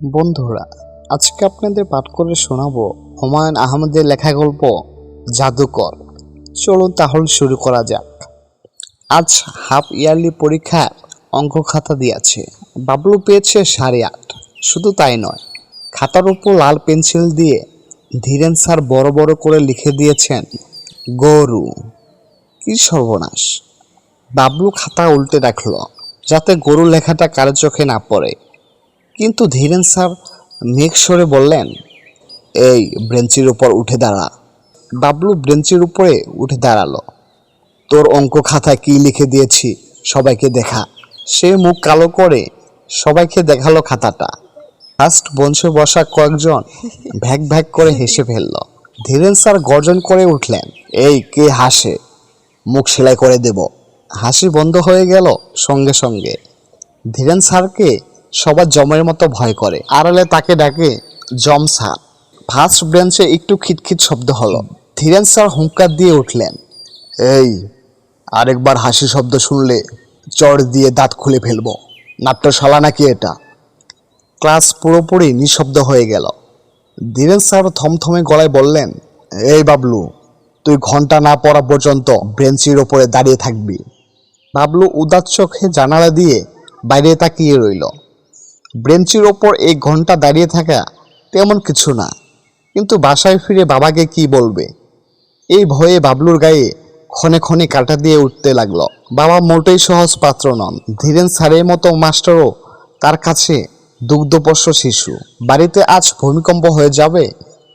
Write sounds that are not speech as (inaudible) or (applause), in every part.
বন্ধুরা, আজকে আপনাদের পাঠ করে শোনাবো হুমায়ুন আহমেদের লেখা গল্প জাদুকর। চলুন তাহলে শুরু করা যাক। আজ হাফ ইয়ারলি পরীক্ষার অঙ্ক খাতা দিয়েছে। বাবলু পেয়েছে সাড়ে আট। শুধু তাই নয়, খাতার উপর লাল পেন্সিল দিয়ে ধীরেন স্যার বড় বড় করে লিখে দিয়েছেন, গরু, কি সর্বনাশ। বাবলু খাতা উল্টে রাখল, যাতে গরু লেখাটা কারও চোখে না পড়ে। কিন্তু ধীরেন স্যার মেঘ সরে বললেন, এই ব্রেঞ্চির উপর উঠে দাঁড়া। বাবলু ব্রেঞ্চির উপরে উঠে দাঁড়াল। তোর অঙ্ক খাতায় কি লিখে দিয়েছি সবাইকে দেখা। সে মুখ কালো করে সবাইকে দেখাল খাতাটা। ফার্স্ট বঞ্চে বসা কয়েকজন ভ্যাক ভ্যাক করে হেসে ফেলল। ধীরেন স্যার গর্জন করে উঠলেন, এই কে হাসে? মুখ সেলাই করে দেব। হাসি বন্ধ হয়ে গেল সঙ্গে সঙ্গে। ধীরেন স্যারকে সবার জমের মতো ভয় করে। আড়ালে তাকে ডাকে জম স্যার ফার্স্ট ব্রেঞ্চে একটু খিটখিট শব্দ হলো। ধীরেন স্যার হুঙ্কার দিয়ে উঠলেন, এই, আরেকবার হাসি শব্দ শুনলে চড় দিয়ে দাঁত খুলে ফেলব। নাট্যশালা নাকি এটা? ক্লাস পুরোপুরি নিঃশব্দ হয়ে গেল। ধীরেন স্যার থমথমে গলায় বললেন, এই বাবলু, তুই ঘণ্টা না পড়া পর্যন্ত বেঞ্চির ওপরে দাঁড়িয়ে থাকবি। বাবলু উদার চোখে জানালা দিয়ে বাইরে তাকিয়ে রইল। ব্রেঞ্চির ওপর এই ঘণ্টা দাঁড়িয়ে থাকা তেমন কিছু না। কিন্তু বাসায় ফিরে বাবাকে কি বলবে? এই ভয়ে বাবলুর গায়ে ক্ষণে ক্ষণে কাটা দিয়ে উঠতে লাগল। বাবা মোটেই সহজ পাত্র নন। ধীরেন স্যারের মতো মাস্টারও তার কাছে দুগ্ধপোষ্য শিশু। বাড়িতে আজ ভূমিকম্প হয়ে যাবে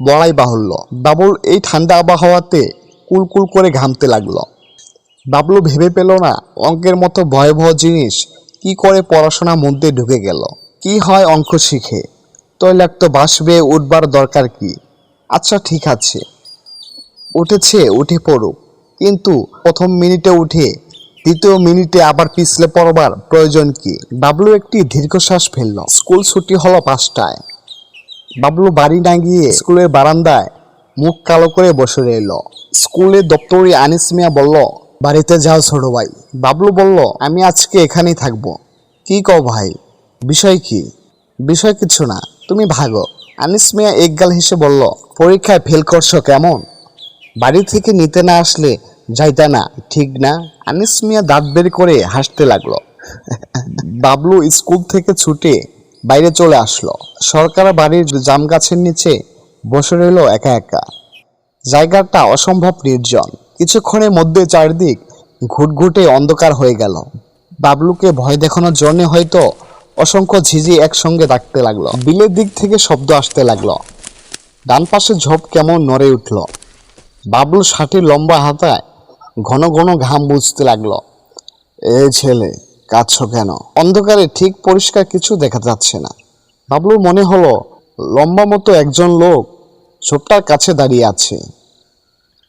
বলাই বাহুল্য। বাবুল এই ঠান্ডা আবহাওয়াতে কুলকুল করে ঘামতে লাগল। বাবলু ভেবে পেল না, অঙ্কের মতো ভয়াবহ জিনিস কি করে পড়াশোনার মধ্যে ঢুকে গেল। কি হয় অঙ্ক শিখে? তৈলাক্ত বাসবে উঠবার দরকার কি? আচ্ছা ঠিক আছে। উঠেছে, উঠে পড়ুক। কিন্তু প্রথম মিনিটে উঠে, দ্বিতীয় মিনিটে আবার পিছলে পড়বার প্রয়োজন কি? বাবলু একটি দীর্ঘশ্বাস ফেলল। স্কুল ছুটি হলো পাঁচটায়। বাবলু বাড়ি না গিয়ে স্কুলের বারান্দায় মুখ কালো করে বসে রইল। স্কুলের দপ্তরি আনিস মিয়া বলল, বাড়িতে যাও ছোট ভাই। বাবলু বলল, আমি আজকে এখানেই থাকব। কি কও ভাই? বিষয় কি? বিষয় কিছু না, তুমি ভাগো। আনিস মিয়া একগাল হেসে বলল, পরীক্ষায় ফেল করছ কেমন? বাড়ি থেকে নিতে না আসলে যাইতা না, ঠিক না? আনিস মিয়া দাঁত বের করে হাসতে লাগল। বাবলু স্কুল থেকে ছুটে বাইরে চলে আসলো। সরকার বাড়ির জাম গাছের নিচে বসে রইল একা একা। জায়গাটা অসম্ভব নির্জন। কিছুক্ষণের মধ্যে চারদিক ঘুটঘুটে অন্ধকার হয়ে গেল। বাবলুকে ভয় দেখানোর জন্য হয়তো অসংখ্য ঝিঝি একসঙ্গে ডাকতে লাগল। বিলের দিক থেকে শব্দ আসতে লাগল। ডান পাশে ঝোপ কেমন নড়ে উঠল। বাবলু ষাটির লম্বা হাতায় ঘন ঘন ঘাম বুঝতে লাগল। এ ছেলে, কাঁদছ কেন? অন্ধকারে ঠিক পরিষ্কার কিছু দেখা যাচ্ছে না। বাবলুর মনে হলো, লম্বা মতো একজন লোক ঝোপটার কাছে দাঁড়িয়ে আছে।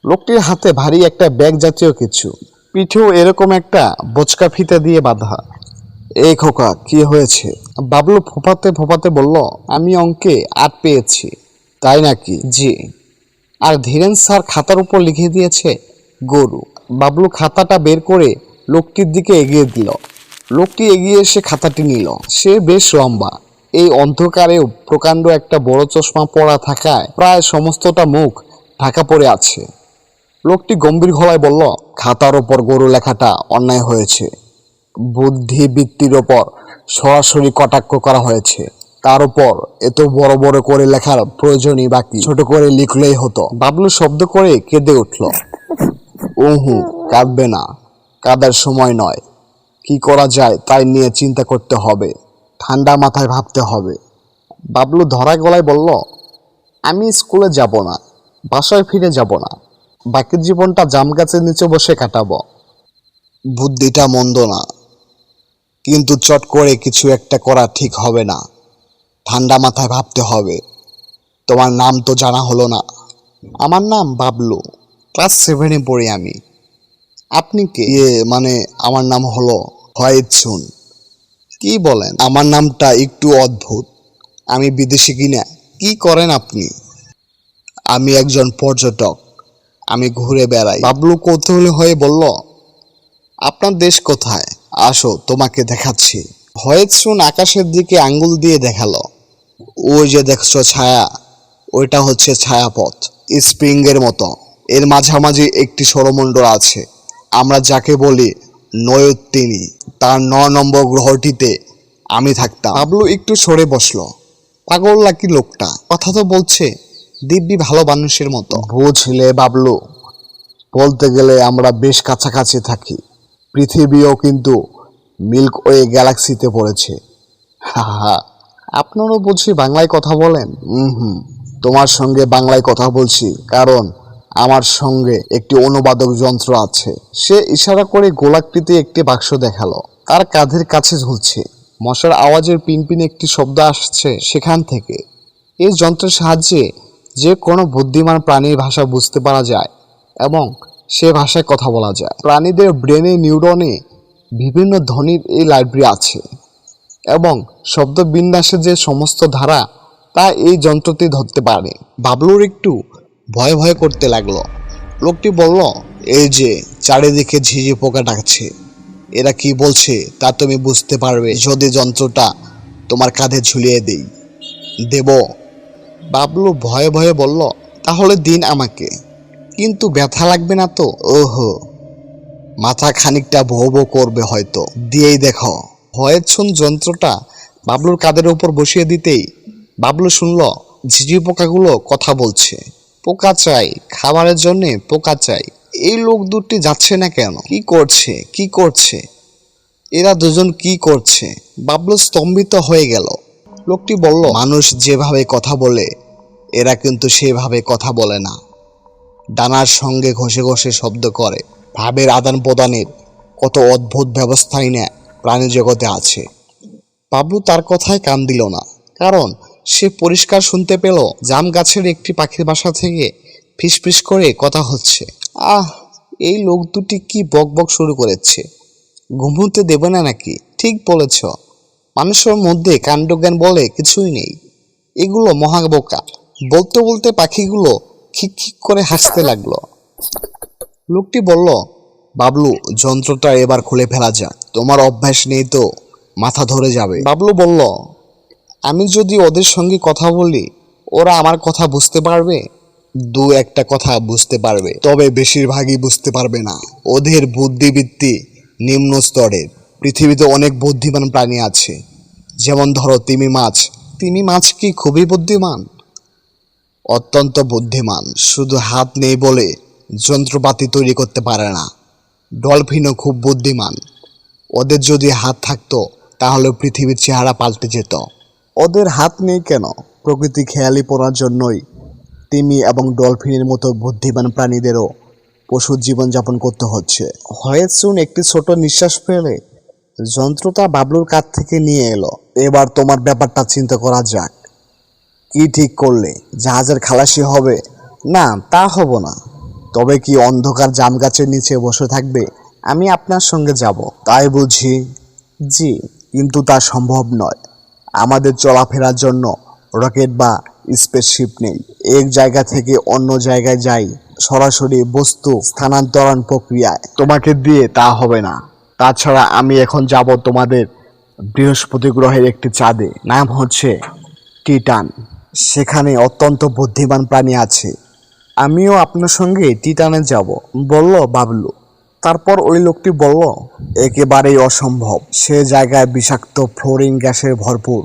লোকটির হাতে ভারী একটা ব্যাগ জাতীয় কিছু। পিঠেও এরকম একটা বোচকা ফিতে দিয়ে বাঁধা। এই খোকা কি হয়েছে? বাবলু ফোপাতে ফোপাতে বলল আমি অঙ্কে আট পেয়েছি। তাই নাকি? জি। আর ধীরেন স্যার খাতার উপর লিখে দিয়েছে গরু। বাবলু খাতাটা বের করে লোকটির দিকে এগিয়ে দিল। লোকটি এগিয়ে এসে খাতাটি নিল। সে বেশ লম্বা। এই অন্ধকারেও প্রকাণ্ড একটা বড় চশমা পরা থাকায় প্রায় সমস্তটা মুখ ঢাকা পড়ে আছে। লোকটি গম্ভীর গলায় বলল খাতার ওপর গরু লেখাটা অন্যায় হয়েছে। বুদ্ধিবৃত্তির ওপর সরাসরি কটাক্ষ করা হয়েছে। তার উপর এত বড় বড় করে লেখার প্রয়োজনই বাকি। ছোট করে লিখলেই হতো। বাবলু শব্দ করে কেঁদে উঠল। উহু কাঁদবে না। কাদার সময় নয়। কি করা যায় তাই নিয়ে চিন্তা করতে হবে। ঠান্ডা মাথায় ভাবতে হবে। বাবলু ধরা গলায় বলল, আমি স্কুলে যাব না। বাসায় ফিরে যাব না। বাকি জীবনটা জাম গাছের নিচে বসে কাটাবো। বুদ্ধিটা মন্দ না। কিন্তু চট করে কিছু একটা করা ঠিক হবে না। ঠান্ডা মাথায় ভাবতে হবে। তোমার নাম তো জানা হলো না। আমার নাম বাবলু। ক্লাস সেভেনে পড়ি আমি। আপনি কে? ইয়ে মানে আমার নাম হলো হয়েছুন কি বলেন? আমার নামটা একটু অদ্ভুত। আমি বিদেশি কিনা? কি করেন আপনি? আমি একজন পর্যটক। আমি ঘুরে বেড়াই। বাবলু কৌতূহলী হয়ে বলল, আপনার দেশ কোথায়? আসো, তোমাকে দেখাচ্ছি। হয়েছুন আকাশের দিকে আঙ্গুল দিয়ে দেখাল। ওই যে দেখছ ছায়া, ওইটা হচ্ছে ছায়াপথ, স্প্রিংয়ের মতো। এর মাঝামাঝি একটি সৌরমণ্ডল আছে। আমরা যাকে বলি নয়োত্তিনী, তার ন নম্বর গ্রহটিতে আমি থাকতাম। বাবলু একটু সরে বসল। পাগল নাকি লোকটা? কথা তো বলছে, দিব্যি ভালো মানুষের মতো। বুঝলে বাবলু বলতে গেলে আমরা বেশ কাছাকাছি থাকি। পৃথিবীও কিন্তু মিল্ক ওয়ে গ্যালাক্সিতে পড়েছে। হা হা আপনারও বলছি বাংলায় কথা বলেন? হুম, তোমার সঙ্গে বাংলায় কথা বলছি কারণ আমার সঙ্গে একটি অনুবাদক যন্ত্র আছে। সে ইশারা করে গোলাকৃতি একটি বাক্স দেখাল। তার কাঁধের কাছে ঝুলছে। মশার আওয়াজের পিনপিন একটি শব্দ আসছে সেখান থেকে। এই যন্ত্রের সাহায্যে যে কোনো বুদ্ধিমান প্রাণীর ভাষা বুঝতে পারা যায় এবং সে ভাষায় কথা বলা যায়। প্রাণীদের ব্রেনে নিউরনে বিভিন্ন ধ্বনির এই লাইব্রেরি আছে এবং শব্দ বিন্যাসে যে সমস্ত ধারা, তা এই যন্ত্রটি ধরতে পারে। বাবলুর একটু ভয় ভয় করতে লাগল। লোকটি বলল, এই যে, চারিদিকে ঝিঝি পোকা ডাকছে। এরা কি বলছে, তা তুমি বুঝতে পারবে। যদি যন্ত্রটা তোমার কাঁধে ঝুলিয়ে দেই, দেব। বাবলু ভয়ে ভয়ে বলল, তাহলে দিন আমাকে। কিন্তু ব্যথা লাগবে না তো? ওহো। মাথা খানিকটা ভো ভো করবে হয়তো। দিয়েই দেখো। ভয়ের ছুন যন্ত্রটা বাবলুর কাদের উপর বসিয়ে দিতেই বাবলু শুনল, ঝিঝি পোকাগুলো কথা বলছে। পোকা চাই, খাবারের জন্য পোকা চাই। এই লোক দুটি যাচ্ছে না কেন? কি করছে? কি করছে? এরা দুজন কি করছে? বাবলু স্তম্ভিত হয়ে গেল। লোকটি বলল, মানুষ যেভাবে কথা বলে, এরা কিন্তু সেভাবে কথা বলে না। ডানার সঙ্গে ঘষে ঘষে শব্দ করে। ভাবের আদান প্রদানের কত অদ্ভুত ব্যবস্থাই না প্রাণী জগতে আছে। বাবলু তার কথায় কান দিল না, কারণ সে পরিষ্কার শুনতে পেল জাম গাছের একটি পাখির বাসা থেকে ফিসফিস করে কথা হচ্ছে। আহ, এই লোক দুটি কি বক বক শুরু করেছে? ঘুমোতে দেবে না নাকি? ঠিক বলেছ। মানুষের মধ্যে কাণ্ডজ্ঞান বলে কিছুই নেই। এগুলো মহা বোকা বলতে বলতে পাখিগুলো খিক খিক করে হাসতে লাগল? লোকটি বলল, বাবলু, যন্ত্রটা এবার খুলে ফেলা যাক। তোমার অভ্যাস নেই তো, মাথা ধরে যাবে। বাবলু বলল, আমি যদি ওদের সঙ্গে কথা বলি, ওরা আমার কথা বুঝতে পারবে? দু একটা কথা বুঝতে পারবে, তবে বেশিরভাগই বুঝতে পারবে না। ওদের বুদ্ধিবৃত্তি নিম্ন স্তরের পৃথিবীতে অনেক বুদ্ধিমান প্রাণী আছে। যেমন ধরো, তিমি মাছ। তিমি মাছ কি খুবই বুদ্ধিমান? অত্যন্ত বুদ্ধিমান, শুধু হাত নেই বলে যন্ত্রপাতি তৈরি করতে পারে না। ডলফিনও খুব বুদ্ধিমান। ওদের যদি হাত থাকতো, তাহলে পৃথিবীর চেহারা পাল্টে যেত। ওদের হাত নেই কেন? প্রকৃতি খেয়ালি পড়ার জন্যই। তিমি এবং ডলফিনের মতো বুদ্ধিমান প্রাণীদেরও পশুর জীবনযাপন করতে হচ্ছে। হয়েছুন একটি ছোট নিঃশ্বাস ফেলে। যন্ত্রটা বাবলুর কাছ থেকে নিয়ে এলো। এবার তোমার ব্যাপারটা চিন্তা করা যাক। কি ঠিক করলে? জাহাজের খালাসি হবে? না, তা হব না। তবে কি অন্ধকার জাম গাছের নিচে বসে থাকবে? আমি আপনার সঙ্গে যাব, তাই বুঝি? জি, কিন্তু তা সম্ভব নয়। আমাদের চলাফেরার জন্য রকেট বা স্পেসশিপ নেই। এক জায়গা থেকে অন্য জায়গায় যাই, সরাসরি বস্তু স্থানান্তরণ প্রক্রিয়ায়। তোমাকে দিয়ে তা হবে না। তাছাড়া আমি এখন যাব তোমাদের বৃহস্পতি গ্রহের একটি চাঁদে। নাম হচ্ছে টিটান। সেখানে অত্যন্ত বুদ্ধিমান প্রাণী আছে। আমিও আপনার সঙ্গে টিটানে যাব, বলল বাবলু। তারপর ওই লোকটি বলল, একেবারেই অসম্ভব, সে জায়গায় বিষাক্ত ফ্লোরিন গ্যাসের ভরপুর।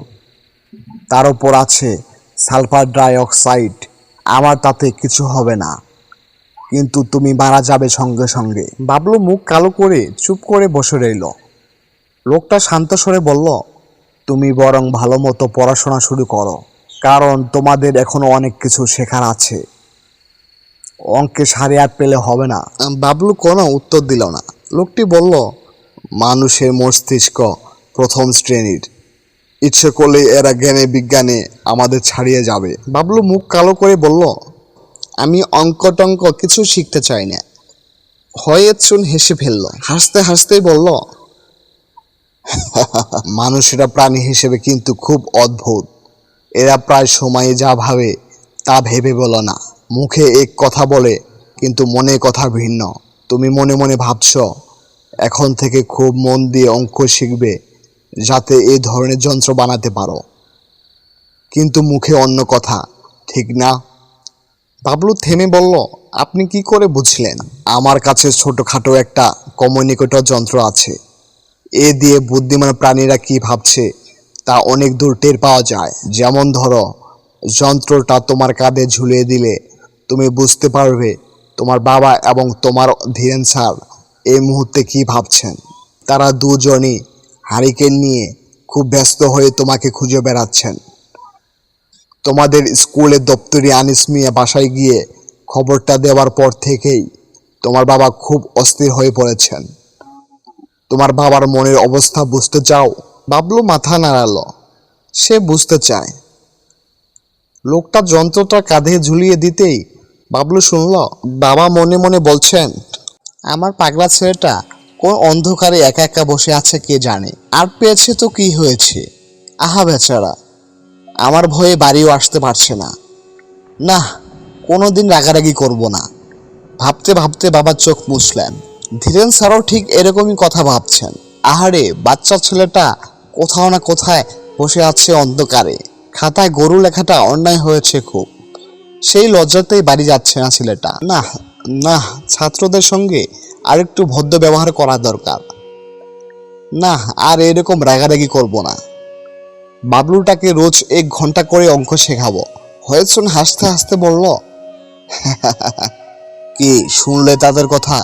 তার উপর আছে সালফার ডাই অক্সাইড, আমার তাতে কিছু হবে না। কিন্তু তুমি মারা যাবে সঙ্গে সঙ্গে। বাবলু মুখ কালো করে চুপ করে বসে রইল। লোকটা শান্ত স্বরে বলল, তুমি বরং ভালো মতো পড়াশোনা শুরু করো। কারণ তোমাদের এখনও অনেক কিছু শেখার আছে। অঙ্কে সাড়ে আট পেলে হবে না। বাবলু কোনো উত্তর দিল না। লোকটি বলল, মানুষের মস্তিষ্ক প্রথম শ্রেণির। ইচ্ছে করলে এরা জ্ঞানে বিজ্ঞানে আমাদের ছাড়িয়ে যাবে। বাবলু মুখ কালো করে বলল, আমি অঙ্ক টঙ্ক কিছু শিখতে চাই না। হয়েছুন হেসে ফেলল, হাসতে হাসতেই বলল, (laughs) মানুষেরা প্রাণী হিসেবে কিন্তু খুব অদ্ভুত। এরা প্রায় সময়ে যা ভাবে তা ভেবে বলো না। মুখে এক কথা বলে, কিন্তু মনে কথা ভিন্ন। তুমি মনে মনে ভাবছ, এখন থেকে খুব মন দিয়ে অঙ্ক শিখবে, যাতে এই ধরনের যন্ত্র বানাতে পারো। কিন্তু মুখে অন্য কথা, ঠিক না? বাবলু থেমে বলল, আপনি কি করে বুঝলেন? আমার কাছে ছোটোখাটো একটা কমিউনিকেটর যন্ত্র আছে। এ দিয়ে বুদ্ধিমান প্রাণীরা কি ভাবছে তা অনেক দূর টের পাওয়া যায়। যেমন ধরো, যন্ত্রটা তোমার কাঁধে ঝুলিয়ে দিলে তুমি বুঝতে পারবে তোমার বাবা এবং তোমার ধীরেন স্যার এই মুহূর্তে কি ভাবছেন। তারা দুজনই হারিকেন নিয়ে খুব ব্যস্ত হয়ে তোমাকে খুঁজে বেড়াচ্ছেন। তোমাদের স্কুলের দপ্তরি আনিস মিয়া বাসায় গিয়ে খবরটা দেওয়ার পর থেকেই তোমার বাবা খুব অস্থির হয়ে পড়েছেন। তোমার বাবার মনের অবস্থা বুঝতে চাও? বাবলু মাথা নাড়ালো। সে বুঝতে চায়। লোকটা যন্ত্রটা কাঁধে ঝুলিয়ে দিতেই বাবলু শুনল, বাবা মনে মনে বলছেন, আমার পাগলা ছেলেটা কোন অন্ধকারে একা একা বসে আছে কে জানে? আর পেয়েছে তো কি হয়েছে? আহা বেচারা, আমার ভয়ে বাড়িও আসতে পারছে না। না, কোনোদিন রাগারাগি করব না। ভাবতে ভাবতে বাবার চোখ মুছলেন। ধীরেন স্যারও ঠিক এরকমই কথা ভাবছেন। আহারে, বাচ্চা ছেলেটা কোথাও না কোথায় বসে আছে অন্ধকারে খাতায় গরু লেখাটা অন্যায় হয়েছে খুব সেই লজ্জাতেই বাড়ি যাচ্ছে না ছেলেটা না না ছাত্রদের সঙ্গে আরেকটু ভদ্র ব্যবহার করা দরকার না আর এরকম রাগারাগি করব না বাবলুটাকে রোজ এক ঘণ্টা করে অঙ্ক শেখাবো হয়েছন হাসতে হাসতে বলল কি শুনলে তাদের কথা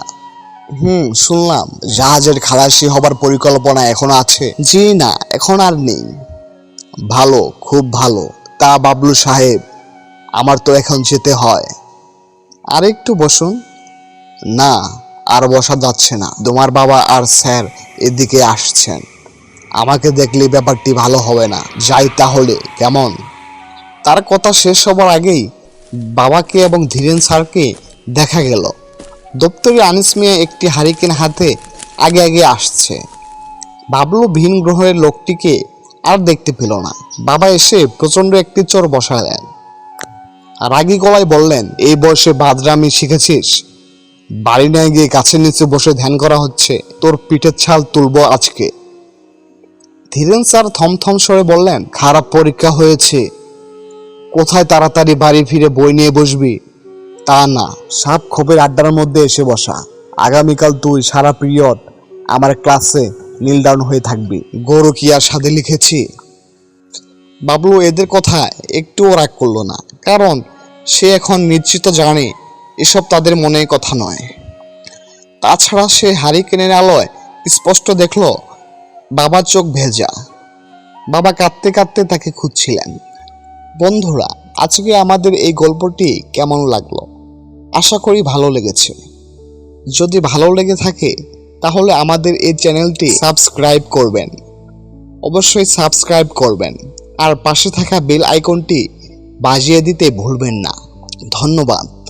হুম, শুনলাম। জাহাজের খালাসি হবার পরিকল্পনা এখন আছে? জি না, এখন আর নেই। ভালো, খুব ভালো। তা বাবলু সাহেব, আমার তো এখন যেতে হয়। আর একটু বসুন। না, আর বসা যাচ্ছে না। তোমার বাবা আর স্যার এদিকে আসছেন। আমাকে দেখলে ব্যাপারটি ভালো হবে না। যাই তাহলে, কেমন? তার কথা শেষ হবার আগেই বাবাকে এবং ধীরেন স্যারকে দেখা গেল। দপ্তরে আনিস মিয়া একটি হারিকেন হাতে আগে আগে আসছে। বাবলু ভিন গ্রহের লোকটিকে আর দেখতে পেল না। বাবা এসে প্রচণ্ড একটি চোর বসালেন রাগী গলায় বললেন, এই বয়সে বাদরামি শিখেছিস? বাড়ি নিয়ে গিয়ে গাছের নিচে বসে ধ্যান করা হচ্ছে। তোর পিঠের ছাল তুলবো আজকে। ধীরেন স্যার থমথম সরে বললেন, খারাপ পরীক্ষা হয়েছে। কোথায় তাড়াতাড়ি বাড়ি ফিরে বই নিয়ে বসবি? তা না, সাপ ক্ষোভের আড্ডার মধ্যে এসে বসা। আগামীকাল তুই, সারা পিরিয়ড আমার ক্লাসে নীল ডাউন হয়ে থাকবি। গরু কি আর সাথে লিখেছি? বাবলু, এদের কথা একটুও রাগ করল না। কারণ, সে এখন নিশ্চিত জানে, এসব তাদের মনের কথা নয়। তাছাড়া সে হারিকেনের আলোয় স্পষ্ট দেখল, বাবার চোখ ভেজা। বাবা কাঁদতে কাঁদতে তাকে খুঁজছিলেন। বন্ধুরা, আজকে আমাদের এই গল্পটি কেমন লাগল? আশা করি ভালো লেগেছে। যদি ভালো লেগে থাকে, তাহলে আমাদের এই চ্যানেলটি সাবস্ক্রাইব করবেন। অবশ্যই সাবস্ক্রাইব করবেন। আর পাশে থাকা বেল আইকনটি বাজিয়ে দিতে ভুলবেন না। ধন্যবাদ।